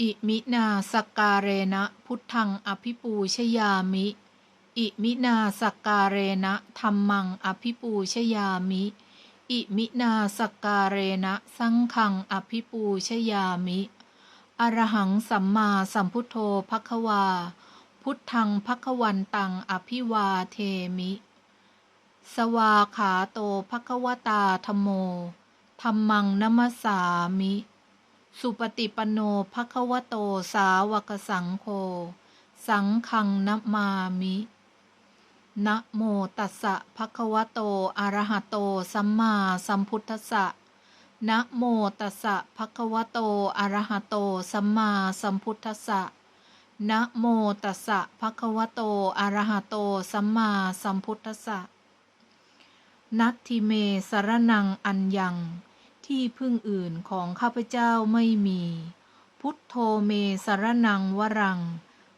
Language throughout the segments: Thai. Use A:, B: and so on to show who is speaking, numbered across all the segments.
A: อิมินาสกการเรนะพุทธังอภิปูชยามิ อิมินาสกการเรนะธรรมังอภิปูชยามิ อิมินาสกการเรนะสังฆังอภิปูชยามิ อรหังสัมมาสัมพุทโธภควา พุทธังภควันตังอภิวาเทมิ สวาขาโตภควตาธโมธรรมังนมัสสามิ สุปฏิปโนภควโตสาวกสังโฆ สังฆังนมามินะโมตัสสะภะคะวะโต อะระหะโต สัมมาสัมพุทธัสสะนะโมตัสสะภะคะวะโต อะระหะโต สัมมาสัมพุทธัสสะนะโมตัสสะภะคะวะโต อะระหะโต สัมมาสัมพุทธัสสะนัตทิเมสรนังอัญญัง ที่พึ่งอื่นของข้าพเจ้าไม่มี พุทโธเมสรนังวรัง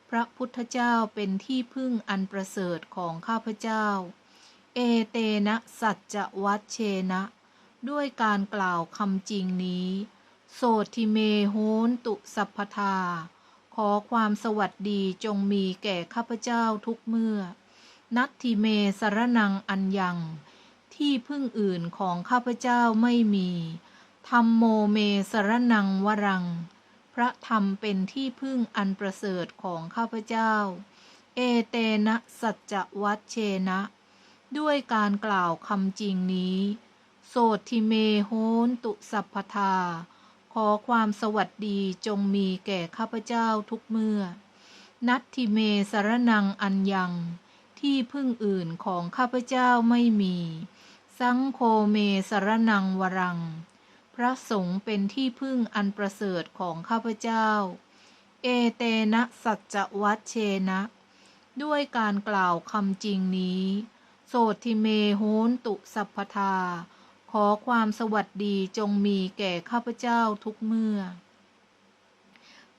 A: พระพุทธเจ้าเป็นที่พึ่งอันประเสริฐของข้าพเจ้า เอเตนะสัจจวัชเชนะ ด้วยการกล่าวคำจริงนี้ โสทิเมโหนตุสัพพทา ขอความสวัสดีจงมีแก่ข้าพเจ้าทุกเมื่อ นัตทิเมสรนังอัญญัง ที่พึ่งอื่นของข้าพเจ้าไม่มีธรรมโมเมสรนังวรัง พระธรรมเป็นที่พึ่งอันประเสริฐของข้าพเจ้า เอเตนะสัจจวัชเชนะ ด้วยการกล่าวคำจริงนี้ โสทิเมโหนตุสัพพทา ขอความสวัสดีจงมีแก่ข้าพเจ้าทุกเมื่อ นัตทิเมสรนังอัญญัง ที่พึ่งอื่นของข้าพเจ้าไม่มี สังโฆเมสรนังวรัง พระสงฆ์เป็นที่พึ่งอันประเสริฐของข้าพเจ้า เอเตนะสัจจวัชเชนะ ด้วยการกล่าวคำจริงนี้ โสทิเมโหนตุสัพพทา ขอความสวัสดีจงมีแก่ข้าพเจ้าทุกเมื่อ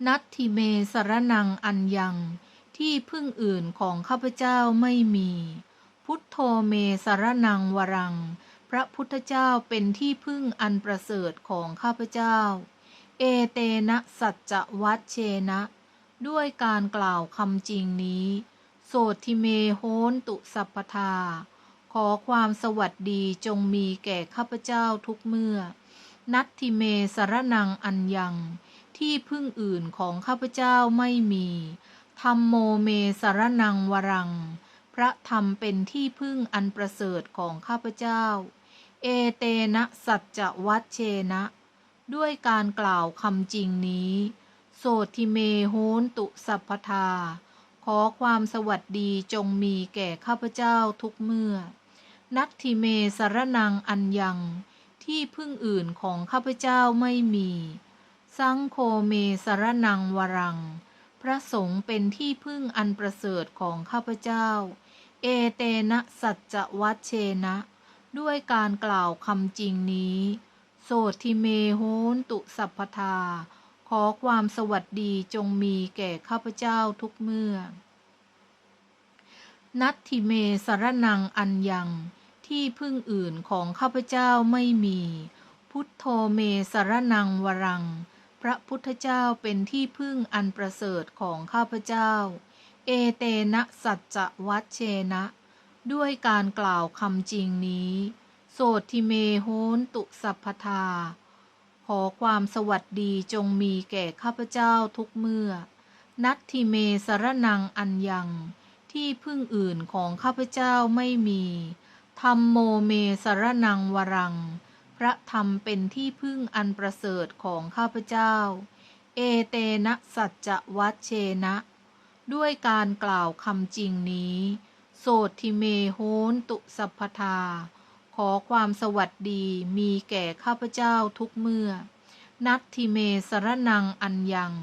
A: นัตทิเมสรนังอัญญัง ที่พึ่งอื่นของข้าพเจ้าไม่มี พุทโธเมสรนังวรัง พระพุทธเจ้าเป็นที่พึ่งอันประเสริฐของข้าพเจ้า เอเตนะสัจจวัชเชนะ ด้วยการกล่าวคำจริงนี้ โสทิเมโหนตุสัพพทา ขอความสวัสดีจงมีแก่ข้าพเจ้าทุกเมื่อ นัตทิเมสรนังอัญญัง ที่พึ่งอื่นของข้าพเจ้าไม่มีธรรมโมเมสรนังวรัง พระธรรมเป็นที่พึ่งอันประเสริฐของข้าพเจ้า เอเตนะสัจจวัชเชนะ ด้วยการกล่าวคำจริงนี้ โสทิเมโหนตุสัพพทา ขอความสวัสดีจงมีแก่ข้าพเจ้าทุกเมื่อ นัตทิเมสรนังอัญญังที่พึ่งอื่นของข้าพเจ้าไม่มี สังโฆเมสรนังวรัง พระสงฆ์เป็นที่พึ่งอันประเสริฐของข้าพเจ้า เอเตนะสัจจวัชเชนะ ด้วยการกล่าวคำจริงนี้ โสทิเมโหนตุสัพพทา ขอความสวัสดีจงมีแก่ข้าพเจ้าทุกเมื่อ นัตทิเมสรนังอัญญังที่พึ่งอื่นของข้าพเจ้าไม่มี พุทโธเมสรนังวรัง พระพุทธเจ้าเป็นที่พึ่งอันประเสริฐของข้าพเจ้า เอเตนะสัจจวัชเชนะ ด้วยการกล่าวคำจริงนี้ โสทิเมโหนตุสัพพทา ขอความสวัสดีจงมีแก่ข้าพเจ้าทุกเมื่อ นัตทิเมสรนังอัญญัง ที่พึ่งอื่นของข้าพเจ้าไม่มีธรรมโมเมสรนังวรัง พระธรรมเป็นที่พึ่งอันประเสริฐของข้าพเจ้า เอเตนะสัจจวัชเชนะ ด้วยการกล่าวคำจริงนี้ โสทิเมโหนตุสัพพทา ขอความสวัสดีมีแก่ข้าพเจ้าทุกเมื่อ นัตทิเมสรนังอัญญัง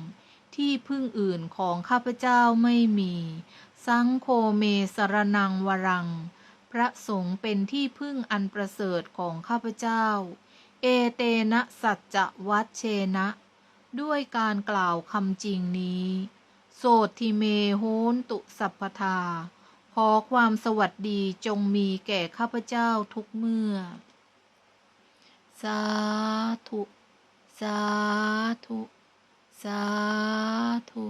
A: ที่พึ่งอื่นของข้าพเจ้าไม่มี สังโฆเมสรนังวรัง พระสงฆ์เป็นที่พึ่งอันประเสริฐของข้าพเจ้า เอเตนะสัจจวัชเชนะ ด้วยการกล่าวคำจริงนี้ โสทิเมโหนตุสัพพทา ขอความสวัสดีจงมีแก่ข้าพเจ้าทุกเมื่อ สาธุ สาธุ สาธุ